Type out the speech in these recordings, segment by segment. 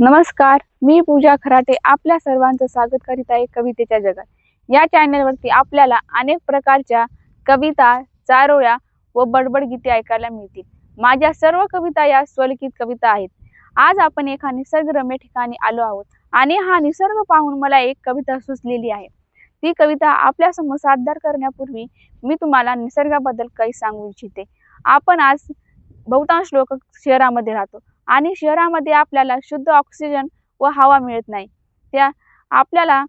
नमस्कार मी पूजा खराटे आपल्या सर्वांचं स्वागत करीत आहे कवितेच्या जगात. या चॅनलवरती आपल्याला अनेक प्रकारच्या कविता चारोळ्या व बडबड गीते ऐकायला मिळतील. माझ्या सर्व कविता या स्वलिखित कविता आहेत. आज आपण एका निसर्गरम्य ठिकाणी आलो आहोत आणि हा निसर्ग पाहून मला एक कविता सुचलेली आहे. ती कविता आपल्यासमोर सादर करण्यापूर्वी मी तुम्हाला निसर्गाबद्दल काही सांगू इच्छिते. आपण आज बहुतांश लोक शहरामध्ये राहतो. आणि शहरामध्ये आपल्याला शुद्ध ऑक्सिजन व हवा मिळत नाही. त्या आपल्याला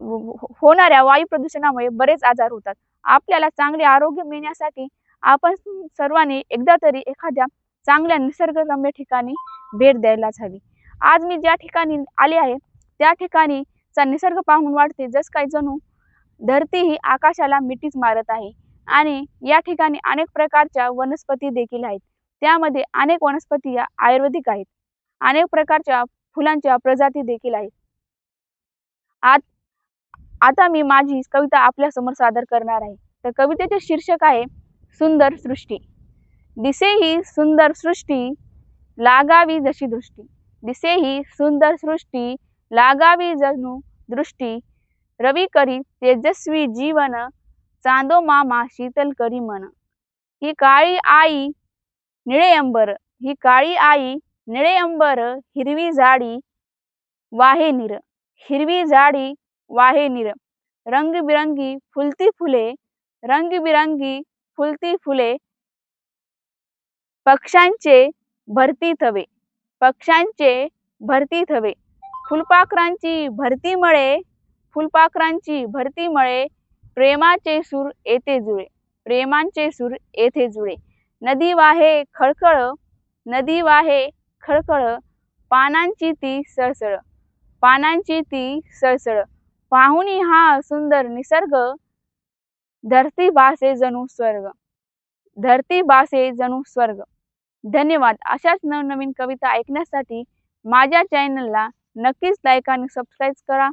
हो, हो- होणाऱ्या वायू प्रदूषणामुळे बरेच आजार होतात. आपल्याला चांगले आरोग्य मिळण्यासाठी आपण सर्वांनी एकदा तरी एखाद्या चांगल्या निसर्गरम्य ठिकाणी भेट द्यायलाच हवी. आज मी ज्या ठिकाणी आले आहे त्या ठिकाणीचा निसर्ग पाहून वाटते जस काही जणू धरती ही आकाशाला मिठीच मारत आहे. आणि या ठिकाणी अनेक प्रकारच्या वनस्पती देखील आहेत. त्यामध्ये अनेक वनस्पती या आयुर्वेदिक आहेत. अनेक प्रकारच्या फुलांच्या प्रजाती देखील आहेत. आत आता मी माझी कविता आपल्यासमोर सादर करणार आहे. तर कवितेचे शीर्षक आहे सुंदर सृष्टी. दिसे ही सुंदर सृष्टी लागावी जशी दृष्टी. दिसे ही सुंदर सृष्टी लागावी जणू दृष्टी. रवी करी तेजस्वी जीवन चांदो मामा शीतल करी मन. ही काळी आई निळे अंबर ही काळी आई निळे अंबर हिरवी झाडी वाहे निर. हिरवी झाडी वाहे निर. रंगबिरंगी फुलती फुले रंगबिरंगी फुलती फुले. पक्ष्यांचे भरती थवे पक्ष्यांचे भरती थवे. फुलपाखरांची भरती मळे फुलपाखरांची भरती मळे. प्रेमाचे सूर येथे जुळे प्रेमांचे सूर येथे जुळे. नदी वाहे खळखळ नदी वाहे खळखळ पानांची ती सळसळ पानांची ती सळसळ. पाहुणी हा सुंदर निसर्ग धरती बासे जणू स्वर्ग. धरती बासे जणू स्वर्ग. धन्यवाद. अशाच नवनवीन कविता ऐकण्यासाठी माझ्या चॅनलला नक्कीच लाईक आणि सबस्क्राईब करा.